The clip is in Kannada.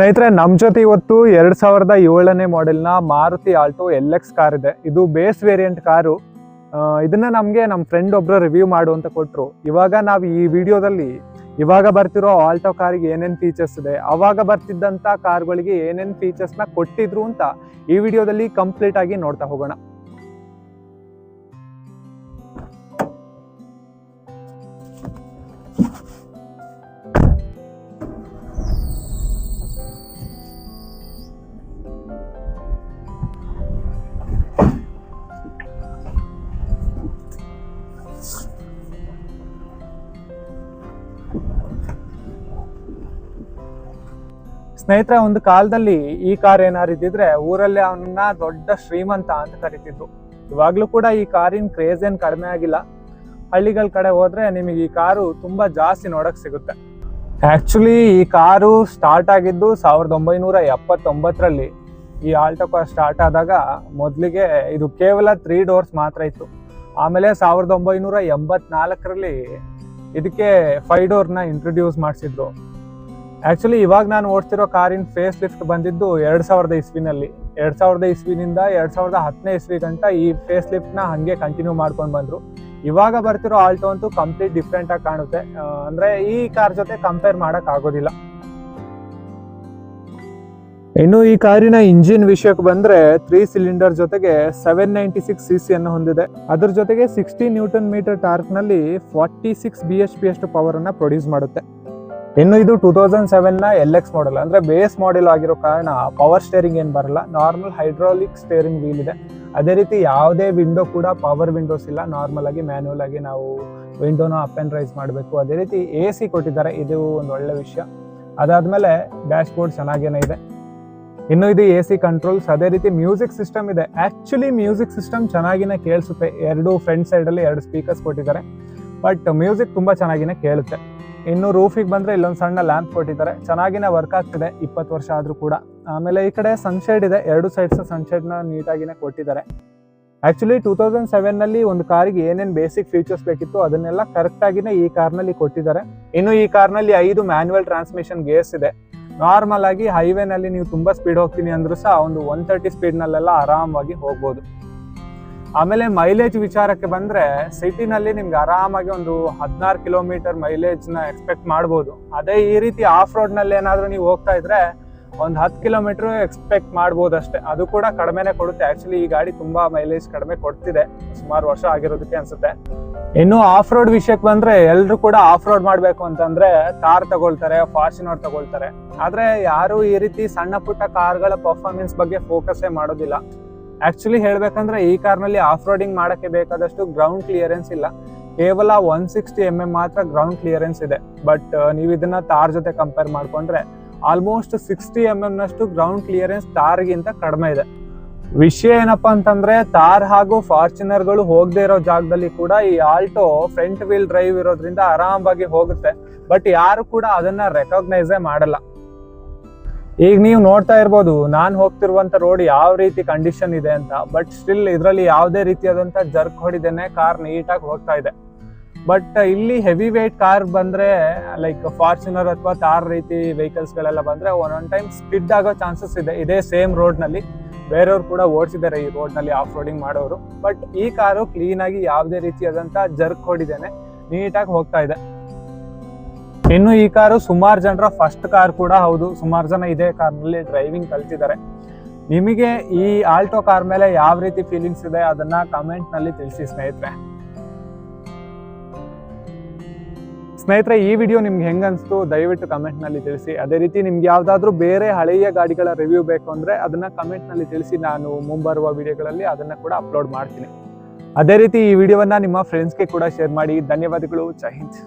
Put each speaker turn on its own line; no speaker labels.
ಸ್ನೇಹಿತರೆ ನಮ್ಮ ಜೊತೆ ಇವತ್ತು ಎರಡ್ ಸಾವಿರದ ಏಳನೇ ಮಾಡೆಲ್ನ Maruti Alto L X car ಇದೆ. ಇದು ಬೇಸ್ ವೇರಿಯಂಟ್ ಕಾರು ಇದನ್ನ ನಮಗೆ ನಮ್ಮ ಫ್ರೆಂಡ್ ಒಬ್ರು ರಿವ್ಯೂ ಮಾಡು ಅಂತ ಕೊಟ್ರು. ಇವಾಗ ನಾವು ಈ ವಿಡಿಯೋದಲ್ಲಿ ಇವಾಗ ಬರ್ತಿರೋ ಆಲ್ಟೋ ಕಾರಿಗೆ ಏನೇನ್ ಫೀಚರ್ಸ್ ಇದೆ, ಅವಾಗ ಬರ್ತಿದ್ದಂತ ಕಾರ್ಗಳಿಗೆ ಏನೇನ್ ಫೀಚರ್ಸ್ನ ಕೊಟ್ಟಿದ್ರು ಅಂತ ಈ ವಿಡಿಯೋದಲ್ಲಿ ಕಂಪ್ಲೀಟ್ ಆಗಿ ನೋಡ್ತಾ ಹೋಗೋಣ. ಸ್ನೇಹಿತರೆ, ಒಂದು ಕಾಲದಲ್ಲಿ ಈ ಕಾರ್ ಏನಾರು ಇದ್ದಿದ್ರೆ ಊರಲ್ಲಿ ಅವನನ್ನ ದೊಡ್ಡ ಶ್ರೀಮಂತ ಅಂತ ಕರಿತಿದ್ರು. ಇವಾಗ್ಲೂ ಕೂಡ ಈ ಕಾರಿನ ಕ್ರೇಜ್ ಏನ್ ಕಡಿಮೆ ಆಗಿಲ್ಲ. ಹಳ್ಳಿಗಳ ಕಡೆ ಹೋದ್ರೆ ನಿಮಗೆ ಈ ಕಾರು ತುಂಬಾ ಜಾಸ್ತಿ ನೋಡಕ್ ಸಿಗುತ್ತೆ. ಆಕ್ಚುಲಿ ಈ ಕಾರು ಸ್ಟಾರ್ಟ್ ಆಗಿದ್ದು ಸಾವಿರದ ಒಂಬೈನೂರ ಎಪ್ಪತ್ತೊಂಬತ್ತರಲ್ಲಿ. ಈ ಆಲ್ಟೋ ಕಾರ್ ಸ್ಟಾರ್ಟ್ ಆದಾಗ ಮೊದಲಿಗೆ ಇದು ಕೇವಲ ತ್ರೀ ಡೋರ್ಸ್ ಮಾತ್ರ ಇತ್ತು. ಆಮೇಲೆ ಸಾವಿರದ ಒಂಬೈನೂರ ಎಂಬತ್ನಾಲ್ಕರಲ್ಲಿ ಇದಕ್ಕೆ ಫೈವ್ ಡೋರ್ನ ಇಂಟ್ರೊಡ್ಯೂಸ್ ಮಾಡಿಸಿದ್ರು. ಆಕ್ಚುಲಿ ಇವಾಗ ನಾನು ಓಡ್ತಿರೋ ಕಾರಿನ ಫೇಸ್ ಲಿಫ್ಟ್ ಬಂದಿದ್ದು ಎರಡು ಸಾವಿರದ ಇಸ್ವಿನಲ್ಲಿ. ಎರಡು ಸಾವಿರದ ಇಸ್ವಿನಿಂದ ಎರಡು ಸಾವಿರದ ಹತ್ತನೇ ಇಸ್ವಿ ಗಂಟ ಈ ಫೇಸ್ ಲಿಫ್ಟ್ನ ಹಂಗೆ ಕಂಟಿನ್ಯೂ ಮಾಡ್ಕೊಂಡು ಬಂದ್ರು. ಇವಾಗ ಬರ್ತಿರೋ ಆಲ್ಟೋ ಅಂತೂ ಕಂಪ್ಲೀಟ್ ಡಿಫ್ರೆಂಟಾಗಿ ಕಾಣುತ್ತೆ. ಅಂದರೆ ಈ ಕಾರ್ ಜೊತೆ ಕಂಪೇರ್ ಮಾಡೋಕ್ಕಾಗೋದಿಲ್ಲ ಇನ್ನು ಈ ಕಾರಿನ ಇಂಜಿನ್ ವಿಷಯಕ್ಕೆ ಬಂದ್ರೆ ತ್ರೀ ಸಿಲಿಂಡರ್ ಜೊತೆಗೆ seven ninety six C C ಅನ್ನು ಹೊಂದಿದೆ. ಅದ್ರ ಜೊತೆಗೆ sixty newton metre ಟಾರ್ಕ್ನಲ್ಲಿ forty six B H P ಅಷ್ಟು ಪವರ್ ಅನ್ನ ಪ್ರೊಡ್ಯೂಸ್ ಮಾಡುತ್ತೆ. ಇನ್ನು ಇದು ಟೂ ತೌಸಂಡ್ ಸೆವೆನ್ನ ಎಲ್ ಎಕ್ಸ್ ಮಾಡೆಲ್ ಅಂದರೆ ಬೇಸ್ ಮಾಡೆಲ್ ಆಗಿರೋ ಕಾರಣ ಪವರ್ ಸ್ಟೇರಿಂಗ್ ಏನ್ ಬರಲ್ಲ ನಾರ್ಮಲ್ ಹೈಡ್ರಾಲಿಕ್ ಸ್ಟೇರಿಂಗ್ ವೀಲ್ ಇದೆ. ಅದೇ ರೀತಿ ಯಾವುದೇ ವಿಂಡೋ ಕೂಡ ಪವರ್ ವಿಂಡೋಸ್ ಇಲ್ಲ. ನಾರ್ಮಲ್ ಆಗಿ ಮ್ಯಾನ್ಯಲ್ ಆಗಿ ನಾವು ವಿಂಡೋನ ಅಪ್ ಅಂಡ್ ರೈಸ್ ಮಾಡಬೇಕು. ಅದೇ ರೀತಿ ಎ ಸಿ ಕೊಟ್ಟಿದ್ದಾರೆ, ಇದು ಒಂದು ಒಳ್ಳೆ ವಿಷಯ. ಅದಾದಮೇಲೆ ಡ್ಯಾಶ್ ಬೋರ್ಡ್ ಚೆನ್ನಾಗೇನೆ ಇದೆ. ಇನ್ನು ಇದು ಎ ಸಿ ಕಂಟ್ರೋಲ್ಸ್ ಅದೇ ರೀತಿ ಮ್ಯೂಸಿಕ್ ಸಿಸ್ಟಮ್ ಇದೆ. ಆ್ಯಕ್ಚುಲಿ ಮ್ಯೂಸಿಕ್ ಸಿಸ್ಟಮ್ ಚೆನ್ನಾಗಿನೇ ಕೇಳಿಸುತ್ತೆ. ಎರಡು ಫ್ರಂಟ್ ಸೈಡಲ್ಲಿ ಎರಡು ಸ್ಪೀಕರ್ಸ್ ಕೊಟ್ಟಿದ್ದಾರೆ. ಬಟ್ ಮ್ಯೂಸಿಕ್ ತುಂಬಾ ಚೆನ್ನಾಗಿನೇ ಕೇಳುತ್ತೆ. ಇನ್ನು ರೂಫಿಗೆ ಬಂದರೆ ಇಲ್ಲೊಂದು ಸಣ್ಣ ಲ್ಯಾಂಪ್ ಕೊಟ್ಟಿದ್ದಾರೆ. ಚೆನ್ನಾಗಿನೇ ವರ್ಕ್ ಆಗ್ತಿದೆ, ಇಪ್ಪತ್ತು ವರ್ಷ ಆದರೂ ಕೂಡ. ಆಮೇಲೆ ಈ ಕಡೆ ಸನ್ಶೇಡ್ ಇದೆ, ಎರಡು ಸೈಡ್ಸ್ ಸನ್ಶೇಡ್ನ ನೀಟಾಗಿನೇ ಕೊಟ್ಟಿದ್ದಾರೆ. ಆ್ಯಕ್ಚುಲಿ ಟೂ ತೌಸಂಡ್ ಸೆವೆನ್ನಲ್ಲಿ ಒಂದು ಕಾರಿಗೆ ಏನೇನು ಬೇಸಿಕ್ ಫೀಚರ್ಸ್ ಬೇಕಿತ್ತು ಅದನ್ನೆಲ್ಲ ಕರೆಕ್ಟಾಗಿನೇ ಈ ಕಾರ್ನಲ್ಲಿ ಕೊಟ್ಟಿದ್ದಾರೆ. ಇನ್ನು ಈ ಕಾರ್ನಲ್ಲಿ ಐದು ಮ್ಯಾನ್ಯುವಲ್ ಟ್ರಾನ್ಸ್ಮಿಷನ್ ಗೇರ್ಸ್ ಇದೆ. ನಾರ್ಮಲ್ ಆಗಿ ಹೈವೇನಲ್ಲಿ ನೀವು ತುಂಬಾ ಸ್ಪೀಡ್ ಹೋಗ್ತೀನಿ ಅಂದರೂ ಸಹ ಒಂದು ಒನ್ ತರ್ಟಿ ಸ್ಪೀಡ್ ನಲ್ಲೆಲ್ಲ ಆರಾಮಾಗಿ ಹೋಗ್ಬೋದು. ಆಮೇಲೆ ಮೈಲೇಜ್ ವಿಚಾರಕ್ಕೆ ಬಂದ್ರೆ ಸಿಟಿನಲ್ಲಿ ನಿಮ್ಗೆ ಆರಾಮಾಗಿ ಒಂದು ಹದಿನಾರು ಕಿಲೋಮೀಟರ್ ಮೈಲೇಜ್ನ ಎಕ್ಸ್ಪೆಕ್ಟ್ ಮಾಡ್ಬೋದು. ಅದೇ ಈ ರೀತಿ ಆಫ್ ರೋಡ್ನಲ್ಲಿ ಏನಾದ್ರೂ ನೀವು ಹೋಗ್ತಾ ಇದ್ರೆ ಒಂದು ಹತ್ತು ಕಿಲೋಮೀಟರ್ ಎಕ್ಸ್ಪೆಕ್ಟ್ ಮಾಡ್ಬೋದು ಅಷ್ಟೇ. ಅದು ಕೂಡ ಕಡಿಮೆನೆ ಕೊಡುತ್ತೆ. ಆಕ್ಚುಲಿ ಈ ಗಾಡಿ ತುಂಬಾ ಮೈಲೇಜ್ ಕಡಿಮೆ ಕೊಡ್ತಿದೆ. ಸುಮಾರು ವರ್ಷ ಆಗಿರೋದಕ್ಕೆ ಅನ್ಸುತ್ತೆ. ಇನ್ನು ಆಫ್ ರೋಡ್ ವಿಷಯಕ್ಕೆ ಬಂದ್ರೆ ಎಲ್ರು ಕೂಡ ಆಫ್ ರೋಡ್ ಮಾಡ್ಬೇಕು ಅಂತಂದ್ರೆ ಕಾರ್ ತಗೊಳ್ತಾರೆ ಫಾರ್ಚುನರ್ ತಗೊಳ್ತಾರೆ. ಆದ್ರೆ ಯಾರು ಈ ರೀತಿ ಸಣ್ಣ ಪುಟ್ಟ ಕಾರ್ಗಳ ಪರ್ಫಾರ್ಮೆನ್ಸ್ ಬಗ್ಗೆ ಫೋಕಸ್ಸೇ ಮಾಡೋದಿಲ್ಲ. ಆಕ್ಚುಲಿ ಹೇಳ್ಬೇಕಂದ್ರೆ ಈ ಕಾರ್ನಲ್ಲಿ ಆಫ್ ರೋಡಿಂಗ್ ಮಾಡಕ್ಕೆ ಬೇಕಾದಷ್ಟು ಗ್ರೌಂಡ್ ಕ್ಲಿಯರೆನ್ಸ್ ಇಲ್ಲ. ಕೇವಲ ಒನ್ ಸಿಕ್ಸ್ಟಿ ಎಂ ಎಂ ಮಾತ್ರ ಗ್ರೌಂಡ್ ಕ್ಲಿಯರೆನ್ಸ್ ಇದೆ. ಬಟ್ ನೀವು ಇದನ್ನ ತಾರ್ ಜೊತೆ ಕಂಪೇರ್ ಮಾಡ್ಕೊಂಡ್ರೆ ಆಲ್ಮೋಸ್ಟ್ ಸಿಕ್ಸ್ಟಿ ಎಂ ಎಂ ನಷ್ಟು ಗ್ರೌಂಡ್ ಕ್ಲಿಯರೆನ್ಸ್ ತಾರ್ಗಿಂತ ಕಡಿಮೆ ಇದೆ. ವಿಷಯ ಏನಪ್ಪ ಅಂತಂದ್ರೆ ತಾರ್ ಹಾಗೂ ಫಾರ್ಚುನರ್ಗಳು ಹೋಗದೆ ಇರೋ ಜಾಗದಲ್ಲಿ ಕೂಡ ಈ ಆಲ್ಟೋ ಫ್ರಂಟ್ ವೀಲ್ ಡ್ರೈವ್ ಇರೋದ್ರಿಂದ ಆರಾಮಾಗಿ ಹೋಗುತ್ತೆ. ಬಟ್ ಯಾರು ಕೂಡ ಅದನ್ನ ರೆಕಗ್ನೈಸೇ ಮಾಡಲ್ಲ. ಈಗ ನೀವು ನೋಡ್ತಾ ಇರ್ಬೋದು, ನಾನು ಹೋಗ್ತಿರುವಂತ ರೋಡ್ ಯಾವ ರೀತಿ ಕಂಡೀಷನ್ ಇದೆ ಅಂತ ಬಟ್ ಸ್ಟಿಲ್ ಇದರಲ್ಲಿ ಯಾವುದೇ ರೀತಿಯಾದಂತ ಜರ್ಕ್ ಹೊಡಿದೇನೆ ಕಾರ್ ನೀಟಾಗಿ ಹೋಗ್ತಾ ಇದೆ. ಬಟ್ ಇಲ್ಲಿ ಹೆವಿ ವೇಟ್ ಕಾರ್ ಬಂದ್ರೆ ಲೈಕ್ ಫಾರ್ಚುನರ್ ಅಥವಾ ತಾರ್ ರೀತಿ ವೆಹಿಕಲ್ಸ್ ಗಳೆಲ್ಲ ಬಂದ್ರೆ ಒನ್ ಟೈಮ್ ಸ್ಪಿಡ್ ಆಗೋ ಚಾನ್ಸಸ್ ಇದೆ. ಇದೇ ಸೇಮ್ ರೋಡ್ನಲ್ಲಿ. ಬೇರೆಯವ್ರು ಕೂಡ ಓಡಿಸಿದ್ದಾರೆ ಈ ರೋಡ್ನಲ್ಲಿ ಆಫ್ ರೋಡಿಂಗ್ ಮಾಡೋರು. ಬಟ್ ಈ ಕಾರು ಕ್ಲೀನ್ ಆಗಿ ಯಾವುದೇ ರೀತಿಯಾದಂತ ಜರ್ಕ್ ಹೊಡಿದೇನೆ ನೀಟಾಗಿ ಹೋಗ್ತಾ ಇದೆ. ಇನ್ನು ಈ ಕಾರು ಸುಮಾರು ಜನರ ಫಸ್ಟ್ ಕಾರ್ ಕೂಡ ಹೌದು. ಸುಮಾರು ಜನ ಇದೇ ಕಾರ್ನಲ್ಲಿ ಡ್ರೈವಿಂಗ್ ಕಲ್ತಿದ್ದಾರೆ. ನಿಮಗೆ ಈ ಆಲ್ಟೋ ಕಾರ್ ಮೇಲೆ ಯಾವ ರೀತಿ ಫೀಲಿಂಗ್ಸ್ ಇದೆ ಅದನ್ನ ಕಮೆಂಟ್ನಲ್ಲಿ ತಿಳಿಸಿ ಸ್ನೇಹಿತರೆ. ಸ್ನೇಹಿತರೆ, ಈ ವಿಡಿಯೋ ನಿಮ್ಗೆ ಹೆಂಗ್ ಅನ್ಸ್ತು? ದಯವಿಟ್ಟು ಕಮೆಂಟ್ನಲ್ಲಿ ತಿಳಿಸಿ. ಅದೇ ರೀತಿ ನಿಮ್ಗೆ ಯಾವ್ದಾದ್ರು ಬೇರೆ ಹಳೆಯ ಗಾಡಿಗಳ ರಿವ್ಯೂ ಬೇಕು ಅಂದ್ರೆ ಅದನ್ನ ಕಮೆಂಟ್ನಲ್ಲಿ ತಿಳಿಸಿ. ನಾನು ಮುಂಬರುವ ವಿಡಿಯೋಗಳಲ್ಲಿ ಅದನ್ನ ಕೂಡ ಅಪ್ಲೋಡ್ ಮಾಡ್ತೀನಿ. ಅದೇ ರೀತಿ ಈ ವಿಡಿಯೋವನ್ನ ನಿಮ್ಮ ಫ್ರೆಂಡ್ಸ್ಗೆ ಕೂಡ ಶೇರ್ ಮಾಡಿ. ಧನ್ಯವಾದಗಳು. ಜೈ ಹಿಂದ್.